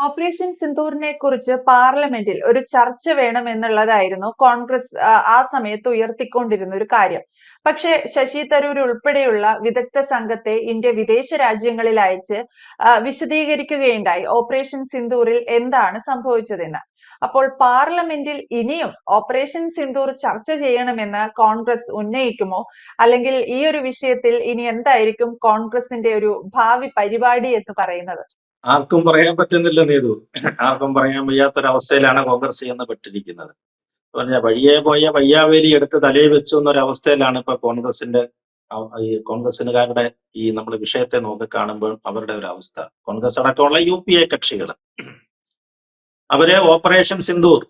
Operation സിന്ദൂറിനെ കുറിച്ച് പാർലമെന്റിൽ ഒരു ചർച്ച വേണം എന്നുള്ളതായിരുന്നു കോൺഗ്രസ് ആ, ആ സമയത്ത് ഉയർത്തിക്കൊണ്ടിരുന്ന ഒരു കാര്യം. പക്ഷേ ശശി തരൂർ ഉൾപ്പെടെയുള്ള വിദഗ്ധ സംഘത്തെ ഇന്ത്യ വിദേശ രാജ്യങ്ങളിൽ അയച്ച് വിശദീകരിക്കുകയുണ്ടായി ഓപ്പറേഷൻ സിന്ദൂറിൽ എന്താണ് സംഭവിച്ചതെന്ന്. അപ്പോൾ പാർലമെന്റിൽ ഇനിയും ഓപ്പറേഷൻ സിന്ദൂർ ചർച്ച ചെയ്യണമെന്ന് കോൺഗ്രസ് ഉന്നയിക്കുമോ? അല്ലെങ്കിൽ ഈ ഒരു വിഷയത്തിൽ ഇനി എന്തായിരിക്കും കോൺഗ്രസിന്റെ ഒരു ഭാവി പരിപാടി എന്ന് പറയുന്നത്? ആർക്കും പറയാൻ പറ്റുന്നില്ല നീതു. ആർക്കും പറയാൻ വയ്യാത്തൊരവസ്ഥയിലാണ് കോൺഗ്രസ് എന്ന് പെട്ടിരിക്കുന്നത്. പറഞ്ഞ വഴിയെ പോയ വയ്യാവേലി എടുത്ത് തലയിൽ വെച്ചു എന്നൊരവസ്ഥയിലാണ് ഇപ്പൊ കോൺഗ്രസിന്റെ ഈ കോൺഗ്രസിനുകാരുടെ ഈ നമ്മൾ വിഷയത്തെ നോക്കി കാണുമ്പോൾ അവരുടെ ഒരു അവസ്ഥ കോൺഗ്രസ് അടക്കമുള്ള യു പി എ കക്ഷികൾ അവർ ഓപ്പറേഷൻ സിന്ദൂർ.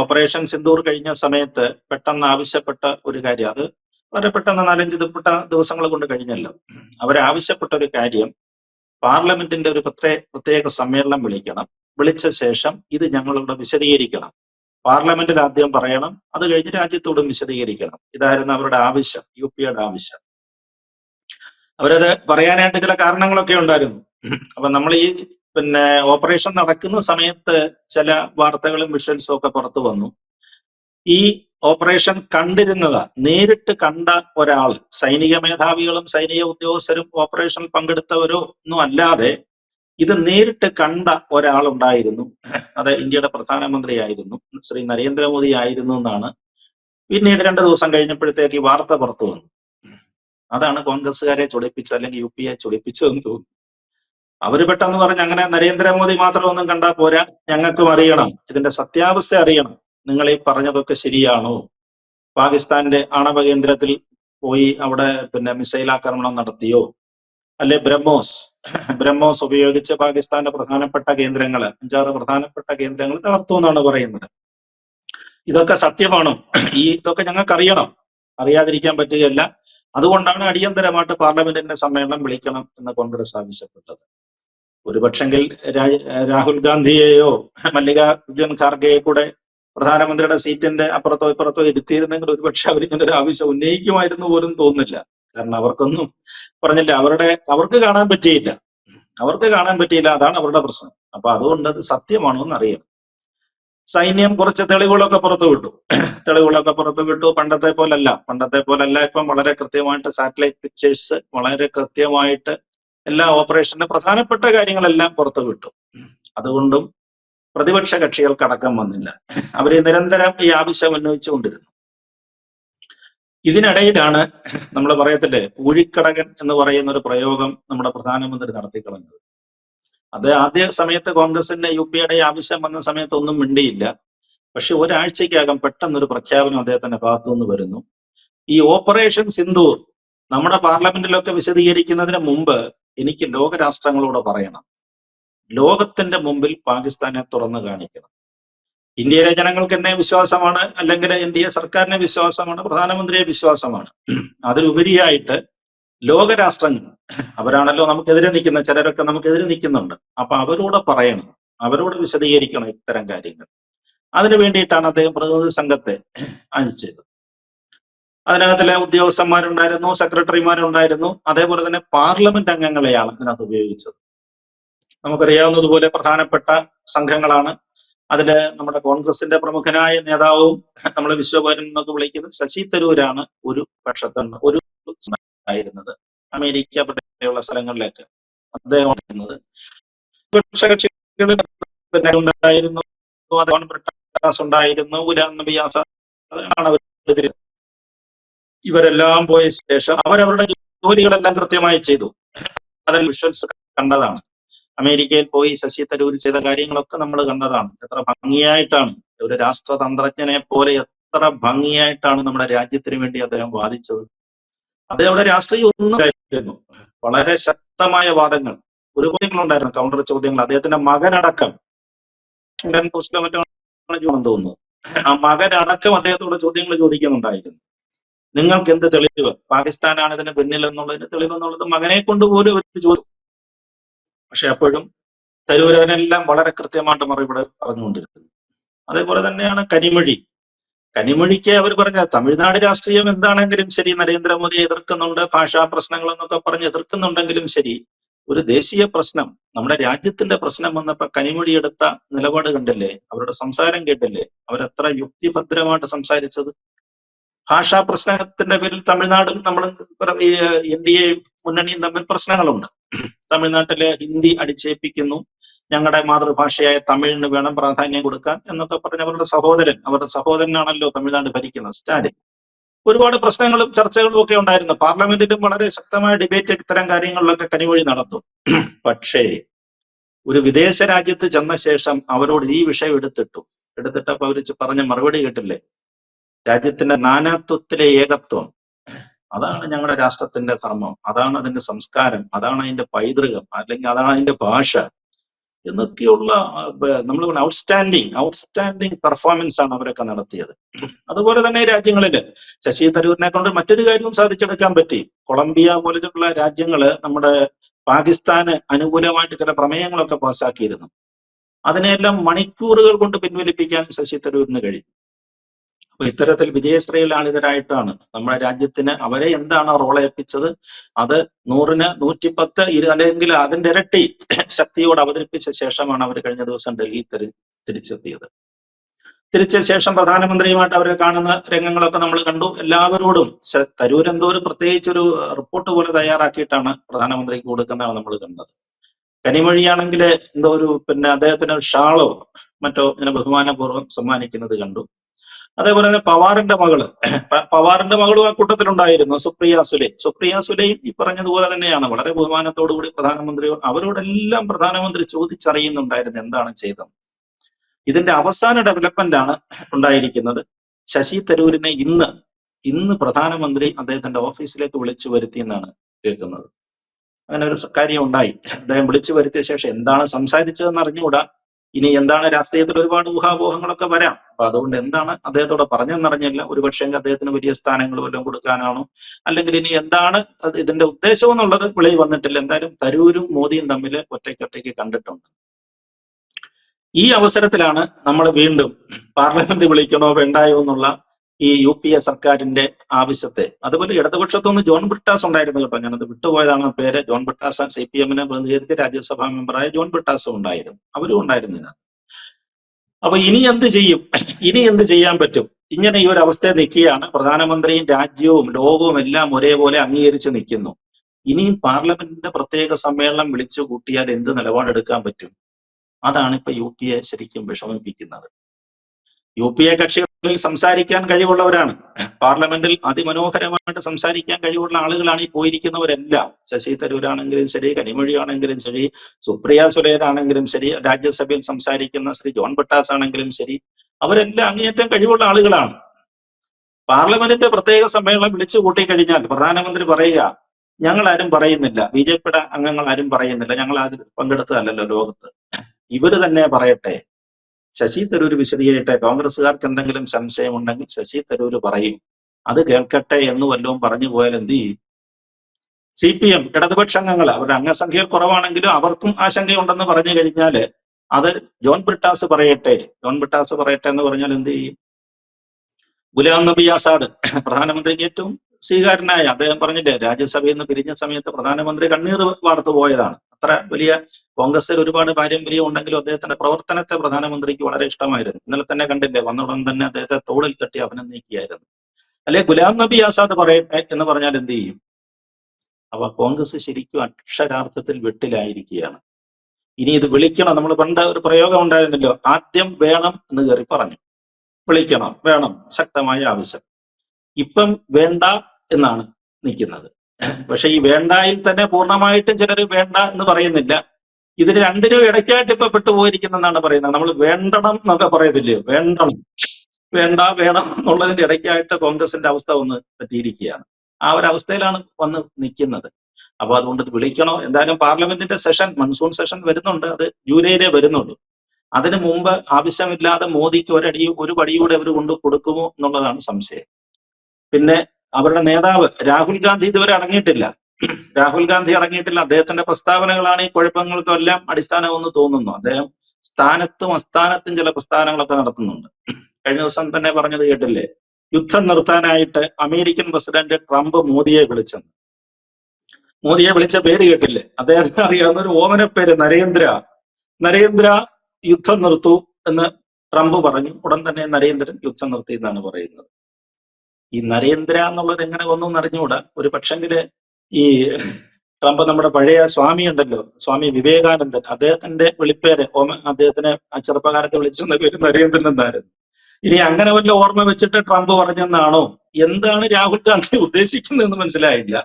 ഓപ്പറേഷൻ സിന്ദൂർ കഴിഞ്ഞ സമയത്ത് പെട്ടെന്ന് ആവശ്യപ്പെട്ട ഒരു കാര്യം. അത് വളരെ പെട്ടെന്ന് നാലഞ്ച് ദിവസങ്ങൾ കൊണ്ട് കഴിഞ്ഞല്ലോ. അവരാവശ്യപ്പെട്ട ഒരു കാര്യം പാർലമെന്റിന്റെ ഒരു പ്രത്യേക പ്രത്യേക സമ്മേളനം വിളിക്കണം. വിളിച്ച ശേഷം ഇത് ഞങ്ങളോട് വിശദീകരിക്കണം. പാർലമെന്റിൽ ആദ്യം പറയണം. അത് കഴിഞ്ഞ് രാജ്യത്തോടും വിശദീകരിക്കണം. ഇതായിരുന്നു അവരുടെ ആവശ്യം യു പിയുടെ ആവശ്യം. അവരത് പറയാനായിട്ട് ചില കാരണങ്ങളൊക്കെ ഉണ്ടായിരുന്നു. അപ്പൊ നമ്മൾ ഈ പിന്നെ ഓപ്പറേഷൻ നടക്കുന്ന സമയത്ത് ചില വാർത്തകളും വിഷ്വൽസും ഒക്കെ പുറത്തു വന്നു. ഈ ഓപ്പറേഷൻ കണ്ടിരുന്നത് നേരിട്ട് കണ്ട ഒരാൾ സൈനിക മേധാവികളും സൈനിക ഉദ്യോഗസ്ഥരും ഓപ്പറേഷൻ പങ്കെടുത്തവരോ ഒന്നും അല്ലാതെ ഇത് നേരിട്ട് കണ്ട ഒരാളുണ്ടായിരുന്നു. അത് ഇന്ത്യയുടെ പ്രധാനമന്ത്രിയായിരുന്നു. ശ്രീ നരേന്ദ്രമോദി ആയിരുന്നു എന്നാണ്. പിന്നീട് രണ്ടു ദിവസം കഴിഞ്ഞപ്പോഴത്തേക്ക് ഈ വാർത്ത പുറത്തു വന്നു. അതാണ് കോൺഗ്രസ്സുകാരെ ചൊടിപ്പിച്ചത് അല്ലെങ്കിൽ യു പി എ ചൊടിപ്പിച്ചതെന്ന് തോന്നുന്നു. അവർ പെട്ടെന്ന് പറഞ്ഞ് അങ്ങനെ നരേന്ദ്രമോദി മാത്രമൊന്നും കണ്ടാൽ പോരാ ഞങ്ങൾക്കും അറിയണം ഇതിന്റെ സത്യാവസ്ഥ അറിയണം. നിങ്ങൾ ഈ പറഞ്ഞതൊക്കെ ശരിയാണോ? പാകിസ്ഥാന്റെ ആണവ കേന്ദ്രത്തിൽ പോയി അവിടെ പിന്നെ മിസൈൽ ആക്രമണം നടത്തിയോ? അല്ലെ ബ്രഹ്മോസ് ബ്രഹ്മോസ് ഉപയോഗിച്ച് പാകിസ്ഥാന്റെ പ്രധാനപ്പെട്ട കേന്ദ്രങ്ങൾ അഞ്ചാറ് പ്രധാനപ്പെട്ട കേന്ദ്രങ്ങൾ തകർത്തു എന്നാണ് പറയുന്നത്. ഇതൊക്കെ സത്യമാണോ? ഈ ഇതൊക്കെ ഞങ്ങൾക്ക് അറിയണം അറിയാതിരിക്കാൻ പറ്റുകയല്ല. അതുകൊണ്ടാണ് അടിയന്തരമായിട്ട് പാർലമെന്റിന്റെ സമ്മേളനം വിളിക്കണം എന്ന് കോൺഗ്രസ് ആവശ്യപ്പെട്ടത്. ഒരുപക്ഷെങ്കിൽ രാഹുൽ ഗാന്ധിയെയോ മല്ലികാർജുൻ ഖാർഗെയെ കൂടെ പ്രധാനമന്ത്രിയുടെ സീറ്റിന്റെ അപ്പുറത്തോ ഇപ്പുറത്തോ ഇരുത്തിയിരുന്നെങ്കിൽ ഒരുപക്ഷെ അവർ ഇങ്ങനെ ഒരു ആവശ്യം ഉന്നയിക്കുമായിരുന്നു പോലും തോന്നുന്നില്ല. കാരണം അവർക്കൊന്നും പറഞ്ഞില്ല. അവരുടെ അവർക്ക് കാണാൻ പറ്റിയില്ല. അവർക്ക് കാണാൻ പറ്റിയില്ല. അതാണ് അവരുടെ പ്രശ്നം. അപ്പൊ അതുകൊണ്ട് അത് സത്യമാണോ എന്ന് അറിയണം സൈന്യം കുറച്ച് തെളിവുകളൊക്കെ പുറത്തു വിട്ടു. തെളിവുകളൊക്കെ പുറത്തു വിട്ടു. പണ്ടത്തെ പോലല്ല. പണ്ടത്തെ പോലല്ല. ഇപ്പം വളരെ കൃത്യമായിട്ട് സാറ്റലൈറ്റ് പിക്ചേഴ്സ് വളരെ കൃത്യമായിട്ട് എല്ലാ ഓപ്പറേഷന്റെ പ്രധാനപ്പെട്ട കാര്യങ്ങളെല്ലാം പുറത്തു വിട്ടു. അതുകൊണ്ടും പ്രതിപക്ഷ കക്ഷികൾക്ക് അടക്കം വന്നില്ല. അവർ നിരന്തരം ഈ ആവശ്യം ഉന്നയിച്ചുകൊണ്ടിരുന്നു ഇതിനിടയിലാണ് നമ്മൾ പറയത്തില്ലേ പൂഴിക്കടകൻ എന്ന് പറയുന്ന ഒരു പ്രയോഗം നമ്മുടെ പ്രധാനമന്ത്രി നടത്തിക്കളഞ്ഞത്. അത് ആദ്യ സമയത്ത് കോൺഗ്രസിന്റെ യു പിയുടെ ആവശ്യം വന്ന സമയത്ത് ഒന്നും മിണ്ടിയില്ല. പക്ഷെ ഒരാഴ്ചക്കകം പെട്ടെന്നൊരു പ്രഖ്യാപനം അദ്ദേഹത്തിന്റെ ഭാഗത്തു നിന്ന് വരുന്നു. ഈ ഓപ്പറേഷൻ സിന്ധൂർ നമ്മുടെ പാർലമെന്റിലൊക്കെ വിശദീകരിക്കുന്നതിന് മുമ്പ് എനിക്ക് ലോകരാഷ്ട്രങ്ങളോട് പറയണം. ലോകത്തിന്റെ മുമ്പിൽ പാകിസ്ഥാനെ തുറന്നു കാണിക്കണം. ഇന്ത്യയിലെ ജനങ്ങൾക്ക് എന്നെ വിശ്വാസമാണ് അല്ലെങ്കിൽ എൻ ഡി എ സർക്കാരിനെ വിശ്വാസമാണ് പ്രധാനമന്ത്രിയെ വിശ്വാസമാണ്. അതിലുപരിയായിട്ട് ലോകരാഷ്ട്രങ്ങൾ അവരാണല്ലോ നമുക്കെതിരെ നിൽക്കുന്ന ചിലരൊക്കെ നമുക്കെതിരെ നിൽക്കുന്നുണ്ട്. അപ്പൊ അവരോട് പറയണം അവരോട് വിശദീകരിക്കണം ഇത്തരം കാര്യങ്ങൾ. അതിനു വേണ്ടിയിട്ടാണ് അദ്ദേഹം പ്രതിനിധി സംഘത്തെ അയച്ചത്. അതിനകത്തിലെ ഉദ്യോഗസ്ഥന്മാരുണ്ടായിരുന്നു സെക്രട്ടറിമാരുണ്ടായിരുന്നു അതേപോലെ തന്നെ പാർലമെന്റ് അംഗങ്ങളെയാണ് ഇതിനകത്ത് ഉപയോഗിച്ചത്. നമുക്കറിയാവുന്നതുപോലെ പ്രധാനപ്പെട്ട സംഘങ്ങളാണ്. അതിൽ നമ്മുടെ കോൺഗ്രസിന്റെ പ്രമുഖനായ നേതാവും നമ്മൾ വിശ്വഭരൻ എന്നൊക്കെ വിളിക്കുന്ന ശശി തരൂരാണ് ഒരു പക്ഷത്തുണ്ട് ഒരു ആയിരുന്നത്. അമേരിക്ക പോലെയുള്ള സ്ഥലങ്ങളിലേക്ക് അദ്ദേഹം ഉണ്ടായിരുന്നു. ഗുലാം നബി ആസാദ് അതാണ് അവരെതിരെ ഇവരെല്ലാം പോയ ശേഷം അവരവരുടെ ജോലികളെല്ലാം കൃത്യമായി ചെയ്തു. അതിൽ വിഷ്വൽസ് കണ്ടതാണ്. അമേരിക്കയിൽ പോയി ശശി തരൂർ ചെയ്ത കാര്യങ്ങളൊക്കെ നമ്മൾ കണ്ടതാണ്. എത്ര ഭംഗിയായിട്ടാണ്. ഒരു രാഷ്ട്രതന്ത്രജ്ഞനെ പോലെ എത്ര ഭംഗിയായിട്ടാണ് നമ്മുടെ രാജ്യത്തിന് വേണ്ടി അദ്ദേഹം വാദിച്ചത്. അദ്ദേഹം രാഷ്ട്രീയം ഒന്നും ആയിരുന്നു വളരെ ശക്തമായ വാദങ്ങൾ. ചോദ്യങ്ങളുണ്ടായിരുന്നു കൗണ്ടർ ചോദ്യങ്ങൾ. അദ്ദേഹത്തിന്റെ മകനടക്കം. തോന്നുന്നു ആ മകനടക്കം അദ്ദേഹത്തോട് ചോദ്യങ്ങൾ ചോദിക്കുന്നുണ്ടായിരുന്നു. നിങ്ങൾക്ക് എന്ത് തെളിവ്? പാകിസ്ഥാനാണ് ഇതിന് പിന്നിൽ എന്നുള്ളതിന് തെളിവ് എന്നുള്ളത് മകനെ കൊണ്ട് ഒരു ചോദ്യം പക്ഷെ അപ്പോഴും തരൂർ അതിനെല്ലാം വളരെ കൃത്യമായിട്ട് മറുപടി പറഞ്ഞുകൊണ്ടിരുന്നു അതേപോലെ തന്നെയാണ് കനിമൊഴി. കനിമൊഴിക്ക് അവർ പറഞ്ഞ തമിഴ്നാട് രാഷ്ട്രീയം എന്താണെങ്കിലും ശരി നരേന്ദ്രമോദിയെ എതിർക്കുന്നുണ്ട് ഭാഷാ പ്രശ്നങ്ങൾ എന്നൊക്കെ പറഞ്ഞ് എതിർക്കുന്നുണ്ടെങ്കിലും ശരി ഒരു ദേശീയ പ്രശ്നം നമ്മുടെ രാജ്യത്തിന്റെ പ്രശ്നം വന്നപ്പോ കനിമൊഴി എടുത്ത നിലപാട് കണ്ടല്ലേ? അവരുടെ സംസാരം കേട്ടില്ലേ? അവരെത്ര യുക്തിഭദ്രമായിട്ട് സംസാരിച്ചത്? ഭാഷാ പ്രശ്നത്തിന്റെ പേരിൽ തമിഴ്നാടും നമ്മൾ എൻ ഡി എ മുന്നണിയും തമ്മിൽ പ്രശ്നങ്ങളുണ്ട്. തമിഴ്നാട്ടിലെ ഹിന്ദി അടിച്ചേൽപ്പിക്കുന്നു. ഞങ്ങളുടെ മാതൃഭാഷയായ തമിഴിന് വേണം പ്രാധാന്യം കൊടുക്കാൻ എന്നൊക്കെ പറഞ്ഞ അവരുടെ സഹോദരൻ അവരുടെ സഹോദരനാണല്ലോ തമിഴ്നാട് ഭരിക്കുന്നത് സ്റ്റാലിൻ. ഒരുപാട് പ്രശ്നങ്ങളും ചർച്ചകളും ഒക്കെ ഉണ്ടായിരുന്നു. പാർലമെന്റിലും വളരെ ശക്തമായ ഡിബേറ്റ് ഇത്തരം കാര്യങ്ങളിലൊക്കെ കനിവഴി നടത്തും പക്ഷേ ഒരു വിദേശ രാജ്യത്ത് ചെന്ന ശേഷം അവരോട് ഈ വിഷയം എടുത്തിട്ടു. എടുത്തിട്ടപ്പോ അവർ പറഞ്ഞ മറുപടി കേട്ടില്ലേ? രാജ്യത്തിന്റെ നാനാത്വത്തിലെ ഏകത്വം. അതാണ് ഞങ്ങളുടെ രാഷ്ട്രത്തിന്റെ ധർമ്മം. അതാണ് അതിന്റെ സംസ്കാരം. അതാണ് അതിന്റെ പൈതൃകം. അല്ലെങ്കിൽ അതാണ് അതിന്റെ ഭാഷ എന്നൊക്കെയുള്ള നമ്മൾ ഔട്ട്സ്റ്റാൻഡിങ് ഔട്ട്സ്റ്റാൻഡിങ് പെർഫോമൻസ് ആണ് അവരൊക്കെ നടത്തിയത്. അതുപോലെ തന്നെ രാജ്യങ്ങളിൽ ശശി തരൂരിനെ കൊണ്ട് മറ്റൊരു കാര്യവും സാധിച്ചെടുക്കാൻ പറ്റി. കൊളംബിയ പോലത്തുള്ള രാജ്യങ്ങൾ നമ്മുടെ പാകിസ്ഥാന് അനുകൂലമായിട്ട് ചില പ്രമേയങ്ങളൊക്കെ പാസ്സാക്കിയിരുന്നു അതിനെല്ലാം മണിക്കൂറുകൾ കൊണ്ട് പിൻവലിപ്പിക്കാൻ ശശി തരൂരിന് കഴിയും അപ്പൊ ഇത്തരത്തിൽ വിജയശ്രീലാളിതരായിട്ടാണ് നമ്മുടെ രാജ്യത്തിന് അവരെ എന്താണ് റോൾ ഏൽപ്പിച്ചത്? അത് നൂറിന് നൂറ്റിപ്പത്ത് ഇരു അല്ലെങ്കിൽ അതിന്റെ ഇരട്ടി ശക്തിയോട് അവതരിപ്പിച്ച ശേഷമാണ് അവർ കഴിഞ്ഞ ദിവസം ഡൽഹി തിരി തിരിച്ചെത്തിയത്. തിരിച്ച ശേഷം പ്രധാനമന്ത്രിയുമായിട്ട് അവരെ കാണുന്ന രംഗങ്ങളൊക്കെ നമ്മൾ കണ്ടു. എല്ലാവരോടും തരൂർ എന്തോ ഒരു പ്രത്യേകിച്ച് ഒരു റിപ്പോർട്ട് പോലെ തയ്യാറാക്കിയിട്ടാണ് പ്രധാനമന്ത്രിക്ക് കൊടുക്കുന്നതാണ് നമ്മൾ കണ്ടത്. കനിമൊഴിയാണെങ്കിൽ എന്തോ ഒരു പിന്നെ അദ്ദേഹത്തിന് ഷാളോ മറ്റോ ഇങ്ങനെ ബഹുമാനപൂർവം സമ്മാനിക്കുന്നത് കണ്ടു. അതേപോലെ തന്നെ പവാറിന്റെ മകൾ. പവാറിന്റെ മകളും ആ കൂട്ടത്തിലുണ്ടായിരുന്നു സുപ്രിയ സുലെ. സുപ്രിയ സുലെയും ഈ പറഞ്ഞതുപോലെ തന്നെയാണ്. വളരെ ബഹുമാനത്തോടു കൂടി പ്രധാനമന്ത്രി അവരോടെല്ലാം പ്രധാനമന്ത്രി ചോദിച്ചറിയുന്നുണ്ടായിരുന്നു എന്താണ് ചെയ്തത്. ഇതിന്റെ അവസാന ഡെവലപ്മെന്റ് ആണ് ഉണ്ടായിരിക്കുന്നത്. ശശി തരൂരിനെ ഇന്ന് ഇന്ന് പ്രധാനമന്ത്രി അദ്ദേഹത്തിന്റെ ഓഫീസിലേക്ക് വിളിച്ചു വരുത്തി എന്നാണ് കേൾക്കുന്നത്. അങ്ങനെ ഒരു കാര്യം ഉണ്ടായി. അദ്ദേഹം വിളിച്ചു വരുത്തിയ ശേഷം എന്താണ് സംസാരിച്ചതെന്ന് അറിഞ്ഞുകൂടാ. ഇനി എന്താണ് രാഷ്ട്രീയത്തിൽ ഒരുപാട് ഊഹാപോഹങ്ങളൊക്കെ വരാം. അപ്പൊ അതുകൊണ്ട് എന്താണ് അദ്ദേഹത്തോട് പറഞ്ഞെന്നറിഞ്ഞില്ല. ഒരുപക്ഷെ അദ്ദേഹത്തിന് വലിയ സ്ഥാനങ്ങൾ വല്ലതും കൊടുക്കാനാണോ? അല്ലെങ്കിൽ ഇനി എന്താണ് ഇതിന്റെ ഉദ്ദേശം എന്നുള്ളത് വിളി വന്നിട്ടില്ല. എന്തായാലും തരൂരും മോദിയും തമ്മിൽ ഒറ്റയ്ക്കൊറ്റയ്ക്ക് കണ്ടിട്ടുണ്ട്. ഈ അവസരത്തിലാണ് നമ്മൾ വീണ്ടും പാർലമെന്റ് വിളിക്കണോ വേണ്ടായോ എന്നുള്ള ഈ യു പി എ സർക്കാരിന്റെ ആവശ്യത്തെ. അതുപോലെ ഇടതുപക്ഷത്തുനിന്ന് ജോൺ ബ്രിട്ടാസ് ഉണ്ടായിരുന്നു കേട്ടോ. ഞാനത് വിട്ടുപോയതാണ് പേര്. ജോൺ ബ്രിട്ടാസ് സി പി എമ്മിനെ പ്രതിനിധീകരിച്ച് രാജ്യസഭാ മെമ്പറായ ജോൺ ബ്രിട്ടാസും ഉണ്ടായിരുന്നു. അവരും ഉണ്ടായിരുന്നില്ല. അപ്പൊ ഇനി എന്ത് ചെയ്യും? ഇനി എന്ത് ചെയ്യാൻ പറ്റും? ഇങ്ങനെ ഈ ഒരു അവസ്ഥ നിൽക്കുകയാണ്. പ്രധാനമന്ത്രിയും രാജ്യവും ലോകവും എല്ലാം ഒരേപോലെ അംഗീകരിച്ച് നിൽക്കുന്നു. ഇനിയും പാർലമെന്റിന്റെ പ്രത്യേക സമ്മേളനം വിളിച്ചു കൂട്ടിയാൽ എന്ത് നിലപാടെടുക്കാൻ പറ്റും? അതാണ് ഇപ്പൊ യു പി എ ശരിക്കും വിഷമിപ്പിക്കുന്നത്. യു പി എ കക്ഷികളിൽ സംസാരിക്കാൻ കഴിവുള്ളവരാണ്. പാർലമെന്റിൽ അതിമനോഹരമായിട്ട് സംസാരിക്കാൻ കഴിവുള്ള ആളുകളാണ് ഈ പോയിരിക്കുന്നവരെല്ലാം. ശശി തരൂരാണെങ്കിലും ശരി കനിമൊഴിയാണെങ്കിലും ശരി സുപ്രിയ സുരേരാണെങ്കിലും ശരി രാജ്യസഭയിൽ സംസാരിക്കുന്ന ശ്രീ ജോൺ ബട്ടാസ് ആണെങ്കിലും ശരി അവരെല്ലാം അങ്ങേയറ്റം കഴിവുള്ള ആളുകളാണ്. പാർലമെന്റിന്റെ പ്രത്യേക സമ്മേളനം വിളിച്ചു കൂട്ടി കഴിഞ്ഞാൽ പ്രധാനമന്ത്രി പറയുക ഞങ്ങൾ ആരും പറയുന്നില്ല. ബി ജെ പിയുടെ അംഗങ്ങൾ ആരും പറയുന്നില്ല. ഞങ്ങൾ ആരും പങ്കെടുത്തതല്ലല്ലോ ലോകത്ത്. ഇവർ തന്നെ പറയട്ടെ ശശി തരൂർ വിശദീകരിക്കട്ടെ കോൺഗ്രസ്സുകാർക്ക് എന്തെങ്കിലും സംശയം സംശയമുണ്ടെങ്കിൽ ശശി തരൂർ പറയും. അത് കേൾക്കട്ടെ എന്ന് വല്ലതും പറഞ്ഞു പോയാൽ എന്ത് ചെയ്യും? സി പി എം ഇടതുപക്ഷ അംഗങ്ങൾ അവരുടെ അംഗസംഖ്യയിൽ കുറവാണെങ്കിലും അവർക്കും ആശങ്കയുണ്ടെന്ന് പറഞ്ഞു കഴിഞ്ഞാൽ അത് ജോൺ ബ്രിട്ടാസ് പറയട്ടെ. ജോൺ ബ്രിട്ടാസ് പറയട്ടെ എന്ന് പറഞ്ഞാൽ എന്ത് ചെയ്യും? ഗുലാം നബി ആസാദ് പ്രധാനമന്ത്രിക്ക് ഏറ്റവും സ്വീകാരനായ അദ്ദേഹം പറഞ്ഞില്ലേ രാജ്യസഭയിൽ നിന്ന് പിരിഞ്ഞ സമയത്ത് പ്രധാനമന്ത്രി കണ്ണീർ വാർത്തു പോയതാണ്. അത്ര വലിയ കോൺഗ്രസിൽ ഒരുപാട് പാരമ്പര്യം ഉണ്ടെങ്കിലും അദ്ദേഹത്തിന്റെ പ്രവർത്തനത്തെ പ്രധാനമന്ത്രിക്ക് വളരെ ഇഷ്ടമായിരുന്നു. ഇന്നലെ തന്നെ കണ്ടില്ലേ വന്നുടൻ തന്നെ അദ്ദേഹത്തെ തോളിൽ തട്ടി നീക്കിയായിരുന്നു. അല്ലെ ഗുലാം നബി ആസാദ് പറയട്ടെ എന്ന് പറഞ്ഞാൽ എന്ത് ചെയ്യും? അവ കോൺഗ്രസ് ശരിക്കും അക്ഷരാർത്ഥത്തിൽ വെട്ടിലായിരിക്കുകയാണ്. ഇനി ഇത് വിളിക്കണം. നമ്മൾ പണ്ട് ഒരു പ്രയോഗം ഉണ്ടായിരുന്നല്ലോ ആദ്യം വേണം എന്ന് കയറി പറഞ്ഞു. വിളിക്കണം വേണം ശക്തമായ ആവശ്യം. ഇപ്പം വേണ്ട എന്നാണ് നിൽക്കുന്നത്. പക്ഷെ ഈ വേണ്ടായിൽ തന്നെ പൂർണമായിട്ടും ചിലർ വേണ്ട എന്ന് പറയുന്നില്ല. ഇതിന് രണ്ടിനും ഇടയ്ക്കായിട്ട് ഇപ്പൊ പെട്ടുപോയിരിക്കുന്നെന്നാണ് പറയുന്നത്. നമ്മൾ വേണ്ടണം എന്നൊക്കെ പറയത്തില്ലയോ വേണ്ടണം. വേണ്ട വേണം എന്നുള്ളതിന്റെ ഇടയ്ക്കായിട്ട് കോൺഗ്രസിന്റെ അവസ്ഥ ഒന്ന് തെറ്റിയിരിക്കുകയാണ് ആ ഒരു അവസ്ഥയിലാണ് വന്ന് നിൽക്കുന്നത്. അപ്പൊ അതുകൊണ്ട് വിളിക്കണോ? എന്തായാലും പാർലമെന്റിന്റെ സെഷൻ മൺസൂൺ സെഷൻ വരുന്നുണ്ട്. അത് ജൂലൈയിലെ വരുന്നുള്ളൂ. അതിനു മുമ്പ് ആവശ്യമില്ലാതെ മോദിക്ക് ഒരടി ഒരു പടിയൂടെ അവർ കൊണ്ട് കൊടുക്കുമോ എന്നുള്ളതാണ് സംശയം. പിന്നെ അവരുടെ നേതാവ് രാഹുൽ ഗാന്ധി ഇതുവരെ അടങ്ങിയിട്ടില്ല. രാഹുൽ ഗാന്ധി അടങ്ങിയിട്ടില്ല. അദ്ദേഹത്തിന്റെ പ്രസ്താവനകളാണ് ഈ കുഴപ്പങ്ങൾക്കും എല്ലാം അടിസ്ഥാനമെന്ന് തോന്നുന്നു. അദ്ദേഹം സ്ഥാനത്തും അസ്ഥാനത്തും ചില പ്രസ്ഥാനങ്ങളൊക്കെ നടത്തുന്നുണ്ട്. കഴിഞ്ഞ ദിവസം തന്നെ പറഞ്ഞത് കേട്ടില്ലേ? യുദ്ധം നിർത്താനായിട്ട് അമേരിക്കൻ പ്രസിഡന്റ് ട്രംപ് മോദിയെ വിളിച്ചെന്ന്. മോദിയെ വിളിച്ച പേര് കേട്ടില്ലേ? അദ്ദേഹത്തിന് അറിയാവുന്ന ഒരു ഓമന പേര് നരേന്ദ്ര. നരേന്ദ്ര യുദ്ധം നിർത്തൂ എന്ന് ട്രംപ് പറഞ്ഞു. ഉടൻ തന്നെ നരേന്ദ്രൻ യുദ്ധം നിർത്തി എന്നാണ് പറയുന്നത്. ഈ നരേന്ദ്ര എന്നുള്ളത് എങ്ങനെ വന്നു എന്നറിഞ്ഞുകൂടാ ഒരു പക്ഷെങ്കിൽ ഈ ട്രംപ് നമ്മുടെ പഴയ സ്വാമി ഉണ്ടല്ലോ സ്വാമി വിവേകാനന്ദൻ. അദ്ദേഹത്തിന്റെ വിളിപ്പേര് ഓമ അദ്ദേഹത്തിനെ ആ ചെറുപ്പകാലത്ത് വിളിച്ചിരുന്ന പേര് നരേന്ദ്രൻ എന്നായിരുന്നു. ഇനി അങ്ങനെ വല്ല ഓർമ്മ വെച്ചിട്ട് ട്രംപ് പറഞ്ഞെന്നാണോ? എന്താണ് രാഹുൽ ഗാന്ധി ഉദ്ദേശിക്കുന്നതെന്ന് മനസ്സിലായില്ല.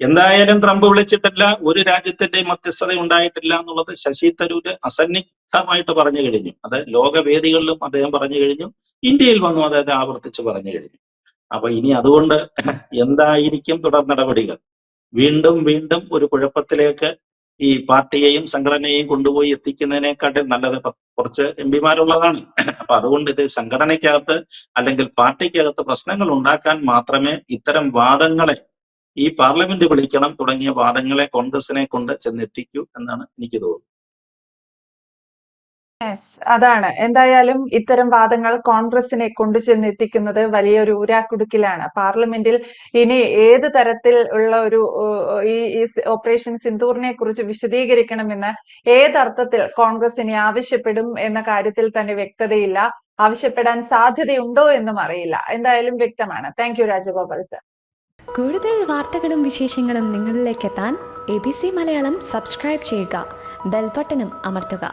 എന്തായാലും ട്രംപ് വിളിച്ചിട്ടില്ല ഒരു രാജ്യത്തിന്റെ മധ്യസ്ഥത ഉണ്ടായിട്ടില്ല എന്നുള്ളത് ശശി തരൂര് അസന്നിഗ്ധമായിട്ട് പറഞ്ഞു കഴിഞ്ഞു. അത് ലോകവേദികളിലും അദ്ദേഹം പറഞ്ഞു കഴിഞ്ഞു ഇന്ത്യയിൽ വന്നു അദ്ദേഹത്തെ ആവർത്തിച്ച് പറഞ്ഞു കഴിഞ്ഞു. അപ്പൊ ഇനി അതുകൊണ്ട് എന്തായിരിക്കും തുടർ നടപടികൾ? വീണ്ടും വീണ്ടും ഒരു കുഴപ്പത്തിലേക്ക് ഈ പാർട്ടിയെയും സംഘടനയെയും കൊണ്ടുപോയി എത്തിക്കുന്നതിനെക്കാട്ടിൽ നല്ലത് കുറച്ച് എം പിമാരുള്ളതാണ്. അപ്പൊ അതുകൊണ്ട് ഇത് സംഘടനയ്ക്കകത്ത് അല്ലെങ്കിൽ പാർട്ടിക്കകത്ത് പ്രശ്നങ്ങൾ ഉണ്ടാക്കാൻ മാത്രമേ ഇത്തരം വാദങ്ങളെ ഈ പാർലമെന്റ് വിളിക്കണം തുടങ്ങിയ വാദങ്ങളെ കോൺഗ്രസിനെ കൊണ്ട് ചെന്നെത്തിക്കൂ എന്നാണ് എനിക്ക് തോന്നുന്നത്. യെസ് അതാണ്. എന്തായാലും ഇത്തരം വാദങ്ങൾ കോൺഗ്രസിനെ കൊണ്ടു ചെന്നെത്തിക്കുന്നത് വലിയൊരു ഊരാക്കുടുക്കിലാണ്. പാർലമെന്റിൽ ഇനി ഏത് തരത്തിൽ ഉള്ള ഒരു ഈ ഈ സ് ഓപ്പറേഷൻ സിന്ദൂറിനെ കുറിച്ച് വിശദീകരിക്കണമെന്ന് ഏതർത്ഥത്തിൽ കോൺഗ്രസ് ഇനി ആവശ്യപ്പെടും എന്ന കാര്യത്തിൽ തന്നെ വ്യക്തതയില്ല. ആവശ്യപ്പെടാൻ സാധ്യതയുണ്ടോ എന്നും അറിയില്ല. എന്തായാലും വ്യക്തമാണ്. താങ്ക് യു രാജഗോപാൽ സർ കൂടുതൽ വാർത്തകളും വിശേഷങ്ങളും നിങ്ങളിലേക്ക് എത്താൻ A B C Malayalam subscribe ചെയ്യുക. ബെൽബട്ടനും അമർത്തുക.